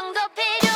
정도 필요